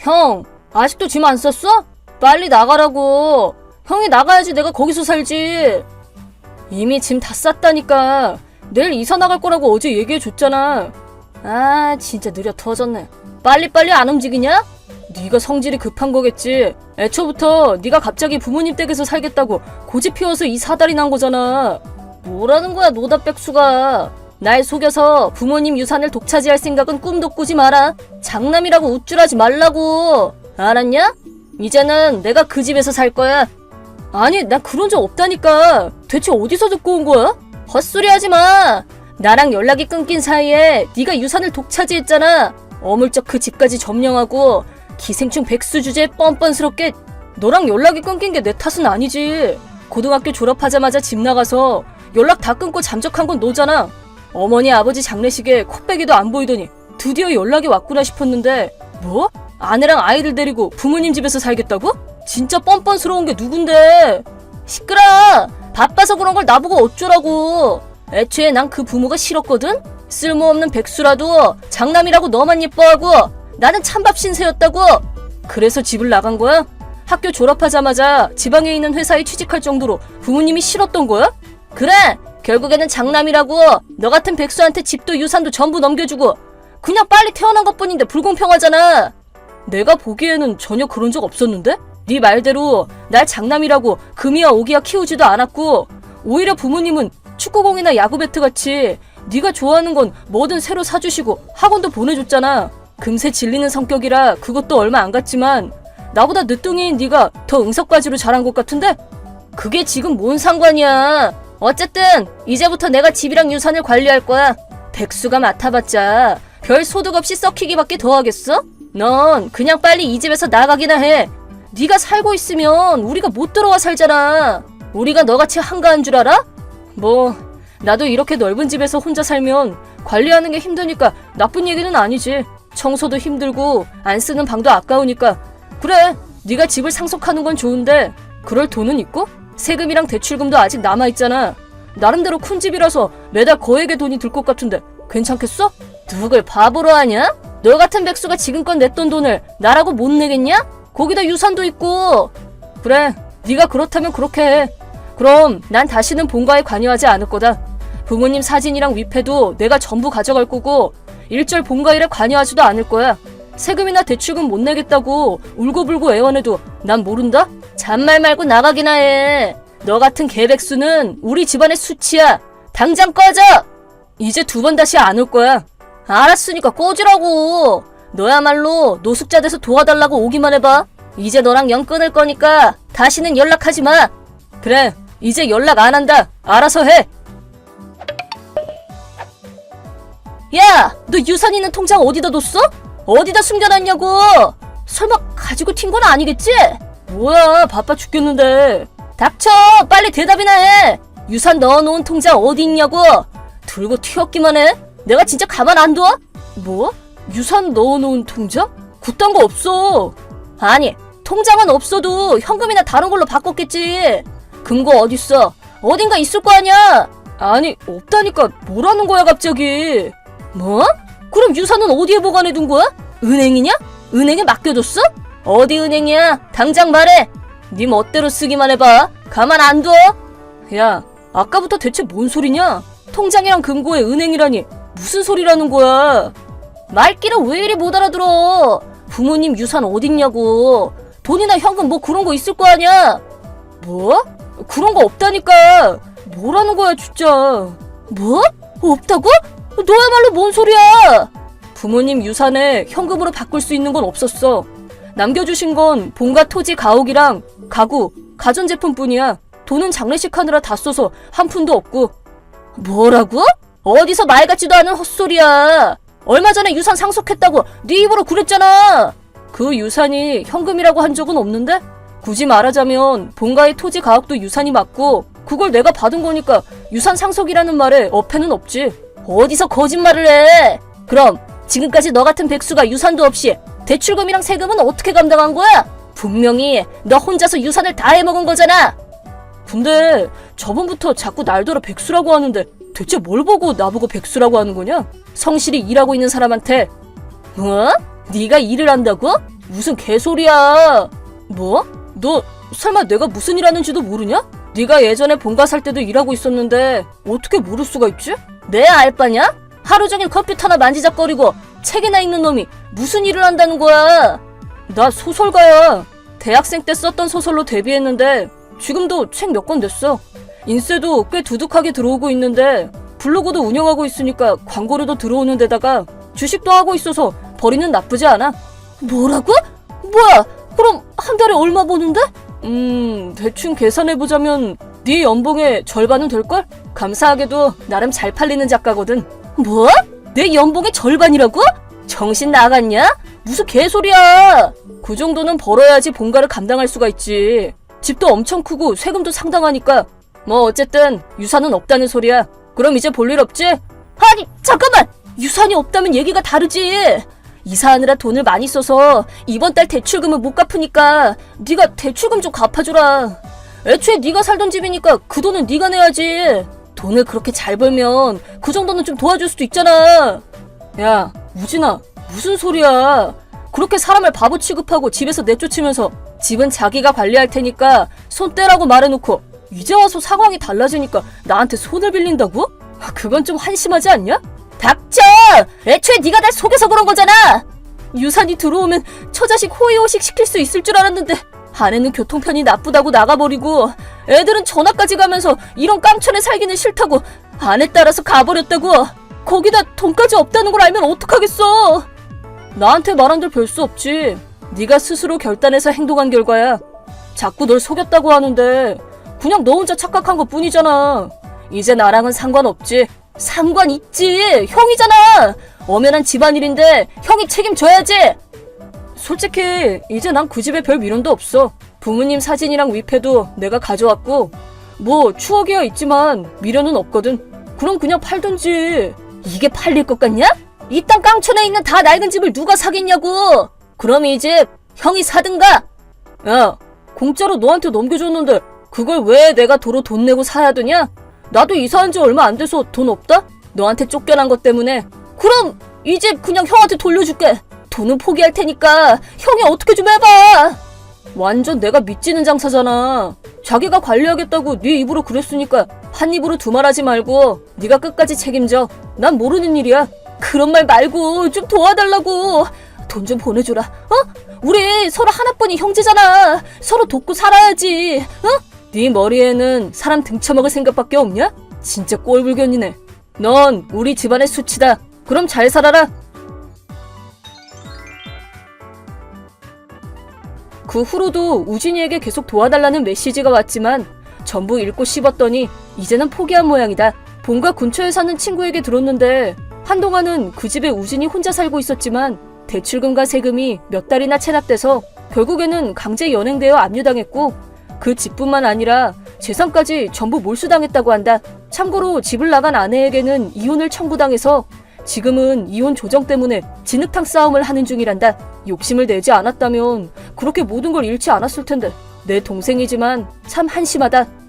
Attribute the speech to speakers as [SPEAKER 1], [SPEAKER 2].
[SPEAKER 1] 형, 아직도 짐안 쌌어? 빨리 나가라고. 형이 나가야지 내가 거기서 살지. 이미 짐 다 쌌다니까. 내일 이사 나갈 거라고 어제 얘기해 줬잖아. 아, 진짜 느려 터졌네. 빨리빨리 안 움직이냐? 네가 성질이 급한 거겠지. 애초부터 네가 갑자기 부모님 댁에서 살겠다고 고집 피워서 이 사달이 난 거잖아. 뭐라는 거야, 노다백수가. 날 속여서 부모님 유산을 독차지할 생각은 꿈도 꾸지 마라. 장남이라고 우쭐하지 말라고. 알았냐? 이제는 내가 그 집에서 살 거야. 아니, 나 그런 적 없다니까. 대체 어디서 듣고 온 거야? 헛소리 하지 마. 나랑 연락이 끊긴 사이에 네가 유산을 독차지했잖아. 어물쩍 그 집까지 점령하고 기생충 백수 주제에 뻔뻔스럽게 너랑 연락이 끊긴 게 내 탓은 아니지. 고등학교 졸업하자마자 집 나가서 연락 다 끊고 잠적한 건 너잖아. 어머니 아버지 장례식에 콧배기도 안 보이더니 드디어 연락이 왔구나 싶었는데 뭐? 아내랑 아이들 데리고 부모님 집에서 살겠다고? 진짜 뻔뻔스러운 게 누군데? 시끄러! 바빠서 그런 걸 나보고 어쩌라고! 애초에 난 그 부모가 싫었거든? 쓸모없는 백수라도 장남이라고 너만 예뻐하고 나는 찬밥 신세였다고! 그래서 집을 나간 거야? 학교 졸업하자마자 지방에 있는 회사에 취직할 정도로 부모님이 싫었던 거야? 그래! 결국에는 장남이라고 너 같은 백수한테 집도 유산도 전부 넘겨주고 그냥 빨리 태어난 것 뿐인데 불공평하잖아! 내가 보기에는 전혀 그런 적 없었는데? 네 말대로 날 장남이라고 금이야 오기야 키우지도 않았고 오히려 부모님은 축구공이나 야구 배트 같이 네가 좋아하는 건 뭐든 새로 사주시고 학원도 보내줬잖아. 금세 질리는 성격이라 그것도 얼마 안 갔지만 나보다 늦둥이인 네가 더 응석바지로 자란 것 같은데? 그게 지금 뭔 상관이야. 어쨌든 이제부터 내가 집이랑 유산을 관리할 거야. 백수가 맡아봤자 별 소득 없이 썩히기밖에 더 하겠어? 넌 그냥 빨리 이 집에서 나가기나 해. 네가 살고 있으면 우리가 못 들어와 살잖아. 우리가 너같이 한가한 줄 알아? 뭐 나도 이렇게 넓은 집에서 혼자 살면 관리하는 게 힘드니까 나쁜 얘기는 아니지. 청소도 힘들고 안 쓰는 방도 아까우니까 그래 네가 집을 상속하는 건 좋은데 그럴 돈은 있고 세금이랑 대출금도 아직 남아 있잖아. 나름대로 큰 집이라서 매달 거액의 돈이 들 것 같은데 괜찮겠어? 누굴 바보로 하냐? 너 같은 백수가 지금껏 냈던 돈을 나라고 못 내겠냐? 거기다 유산도 있고. 그래, 네가 그렇다면 그렇게 해. 그럼 난 다시는 본가에 관여하지 않을 거다. 부모님 사진이랑 위패도 내가 전부 가져갈 거고 일절 본가 일에 관여하지도 않을 거야. 세금이나 대출금 못 내겠다고 울고불고 애원해도 난 모른다? 잔말 말고 나가기나 해. 너 같은 개백수는 우리 집안의 수치야. 당장 꺼져! 이제 두 번 다시 안 올 거야. 알았으니까 꺼지라고. 너야말로 노숙자 돼서 도와달라고 오기만 해봐. 이제 너랑 영 끊을 거니까 다시는 연락하지 마. 그래, 이제 연락 안 한다. 알아서 해. 야, 너 유산 있는 통장 어디다 뒀어? 어디다 숨겨놨냐고? 설마 가지고 튄 건 아니겠지? 뭐야, 바빠 죽겠는데. 닥쳐, 빨리 대답이나 해. 유산 넣어놓은 통장 어디 있냐고? 들고 튀었기만 해. 내가 진짜 가만 안 둬? 뭐? 유산 넣어놓은 통장? 그딴 거 없어. 아니, 통장은 없어도 현금이나 다른 걸로 바꿨겠지. 금고 어딨어? 어딘가 있을 거 아니야? 아니, 없다니까 뭐라는 거야 갑자기? 뭐? 그럼 유산은 어디에 보관해 둔 거야? 은행이냐? 은행에 맡겨뒀어? 어디 은행이야? 당장 말해. 네 멋대로 쓰기만 해봐. 가만 안 둬. 야, 아까부터 대체 뭔 소리냐? 통장이랑 금고에 은행이라니 무슨 소리라는 거야? 말귀를 왜 이리 못 알아들어? 부모님 유산 어딨냐고. 돈이나 현금 뭐 그런 거 있을 거 아니야? 뭐? 그런 거 없다니까. 뭐라는 거야, 진짜. 뭐? 없다고? 너야말로 뭔 소리야? 부모님 유산에 현금으로 바꿀 수 있는 건 없었어. 남겨주신 건 본가 토지 가옥이랑 가구, 가전제품 뿐이야. 돈은 장례식 하느라 다 써서 한 푼도 없고. 뭐라고? 어디서 말 같지도 않은 헛소리야. 얼마 전에 유산 상속했다고 네 입으로 그랬잖아. 그 유산이 현금이라고 한 적은 없는데? 굳이 말하자면 본가의 토지 가옥도 유산이 맞고 그걸 내가 받은 거니까 유산 상속이라는 말에 어폐는 없지. 어디서 거짓말을 해? 그럼 지금까지 너 같은 백수가 유산도 없이 대출금이랑 세금은 어떻게 감당한 거야? 분명히 너 혼자서 유산을 다 해먹은 거잖아. 근데 저번부터 자꾸 날더러 백수라고 하는데 대체 뭘 보고 나보고 백수라고 하는 거냐? 성실히 일하고 있는 사람한테 뭐? 네가 일을 한다고? 무슨 개소리야. 뭐? 너 설마 내가 무슨 일 하는지도 모르냐? 네가 예전에 본가 살 때도 일하고 있었는데 어떻게 모를 수가 있지? 내 알바냐? 하루 종일 컴퓨터나 만지작거리고 책이나 읽는 놈이 무슨 일을 한다는 거야? 나 소설가야. 대학생 때 썼던 소설로 데뷔했는데 지금도 책 몇 권 냈어. 인쇄도 꽤 두둑하게 들어오고 있는데 블로그도 운영하고 있으니까 광고료도 들어오는 데다가 주식도 하고 있어서 벌이는 나쁘지 않아. 뭐라고? 뭐야? 그럼 한 달에 얼마 버는데? 음, 대충 계산해보자면 네 연봉의 절반은 될걸? 감사하게도 나름 잘 팔리는 작가거든. 뭐? 내 연봉의 절반이라고? 정신 나갔냐? 무슨 개소리야! 그 정도는 벌어야지 본가를 감당할 수가 있지. 집도 엄청 크고 세금도 상당하니까. 뭐 어쨌든 유산은 없다는 소리야. 그럼 이제 볼 일 없지? 아니 잠깐만! 유산이 없다면 얘기가 다르지. 이사하느라 돈을 많이 써서 이번 달 대출금을 못 갚으니까 네가 대출금 좀 갚아주라. 애초에 네가 살던 집이니까 그 돈은 네가 내야지. 돈을 그렇게 잘 벌면 그 정도는 좀 도와줄 수도 있잖아. 야, 우진아, 무슨 소리야? 그렇게 사람을 바보 취급하고 집에서 내쫓으면서 집은 자기가 관리할 테니까 손 떼라고 말해놓고 이제 와서 상황이 달라지니까 나한테 손을 빌린다고? 아, 그건 좀 한심하지 않냐? 닥쳐! 애초에 네가 날 속여서 그런 거잖아! 유산이 들어오면 처자식 호의호식 시킬 수 있을 줄 알았는데 아내는 교통편이 나쁘다고 나가버리고 애들은 전학까지 가면서 이런 깡촌에 살기는 싫다고 아내 따라서 가버렸다고 거기다 돈까지 없다는 걸 알면 어떡하겠어? 나한테 말한 들 별 수 없지. 네가 스스로 결단해서 행동한 결과야. 자꾸 널 속였다고 하는데 그냥 너 혼자 착각한 것 뿐이잖아. 이제 나랑은 상관없지. 상관 있지. 형이잖아. 엄연한 집안일인데 형이 책임져야지 솔직히 이제 난 그 집에 별 미련도 없어. 부모님 사진이랑 위패도 내가 가져왔고 뭐 추억이야 있지만 미련은 없거든. 그럼 그냥 팔든지. 이게 팔릴 것 같냐? 이 땅 깡촌에 있는 다 낡은 집을 누가 사겠냐고. 그럼 이 집 형이 사든가. 야, 공짜로 너한테 넘겨줬는데 그걸 왜 내가 도로 돈 내고 사야 되냐? 나도 이사한 지 얼마 안 돼서 돈 없다? 너한테 쫓겨난 것 때문에. 그럼 이 집 그냥 형한테 돌려줄게. 돈은 포기할 테니까 형이 어떻게 좀 해봐. 완전 내가 믿지는 장사잖아. 자기가 관리하겠다고 네 입으로 그랬으니까 한 입으로 두 말하지 말고 네가 끝까지 책임져. 난 모르는 일이야. 그런 말 말고 좀 도와달라고. 돈 좀 보내줘라. 어? 우리 서로 하나뿐인 형제잖아. 서로 돕고 살아야지. 어? 네 머리에는 사람 등쳐먹을 생각밖에 없냐? 진짜 꼴불견이네. 넌 우리 집안의 수치다. 그럼 잘 살아라. 그 후로도 우진이에게 계속 도와달라는 메시지가 왔지만 전부 읽고 씹었더니 이제는 포기한 모양이다. 본가 근처에 사는 친구에게 들었는데 한동안은 그 집에 우진이 혼자 살고 있었지만 대출금과 세금이 몇 달이나 체납돼서 결국에는 강제 연행되어 압류당했고 그 집뿐만 아니라 재산까지 전부 몰수당했다고 한다. 참고로 집을 나간 아내에게는 이혼을 청구당해서 지금은 이혼 조정 때문에 진흙탕 싸움을 하는 중이란다. 욕심을 내지 않았다면 그렇게 모든 걸 잃지 않았을 텐데. 내 동생이지만 참 한심하다.